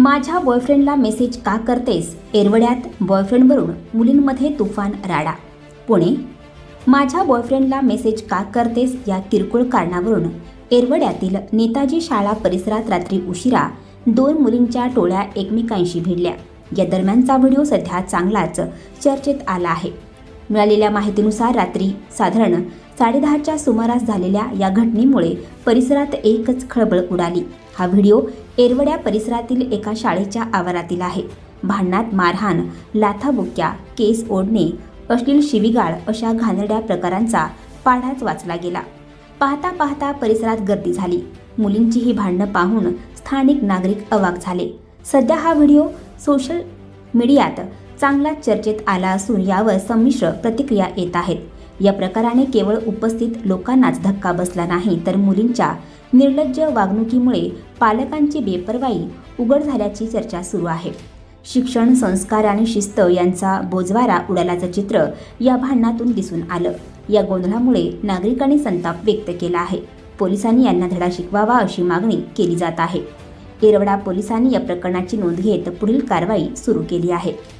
माझ्या बॉयफ्रेंडला मेसेज का करतेस? एरवड्यात बॉयफ्रेंडवरून मुलींमध्ये तुफान राडा. पुणे. माझ्या बॉयफ्रेंडला मेसेज का करतेस या किरकोळ कारणावरून एरवड्यातील नेताजी शाळा परिसरात रात्री उशिरा दोन मुलींच्या टोळ्या एकमेकांशी भिडल्या. या दरम्यानचा व्हिडिओ सध्या चांगलाच चर्चेत आला आहे. मिळालेल्या माहितीनुसार रात्री साधारण साडेदहाच्या सुमारास झालेल्या या घटनेमुळे परिसरात एकच खळबळ उडाली. हा व्हिडिओ एरवड्या परिसरातील एका शाळेच्या आवारातील आहे. भांडणात मारहाण लाथाबुक्या केस ओढणे अश्लील शिवीगाळ अशा घाणेरड्या प्रकारांचा पाढाच वाचला गेला. पाहता पाहता परिसरात गर्दी झाली. मुलींची ही भांडणं पाहून स्थानिक नागरिक अवाक झाले. सध्या हा व्हिडिओ सोशल मीडियात चांगला चर्चेत आला असून यावर संमिश्र प्रतिक्रिया येत आहेत. या प्रकाराने केवळ उपस्थित लोकांनाच धक्का बसला नाही तर मुलींच्या निर्लज्ज वागणुकीमुळे पालकांची बेपर्वाई उघड झाल्याची चर्चा सुरू आहे. शिक्षण संस्कार आणि शिस्त यांचा बोजवारा उडाल्याचं चित्र या भांडणातून दिसून आलं. या गोंधळामुळे नागरिकांनी संताप व्यक्त केला आहे. पोलिसांनी यांना धडा शिकवावा अशी मागणी केली जात आहे. येरवडा पोलिसांनी या प्रकरणाची नोंद घेत पुढील कारवाई सुरू केली आहे.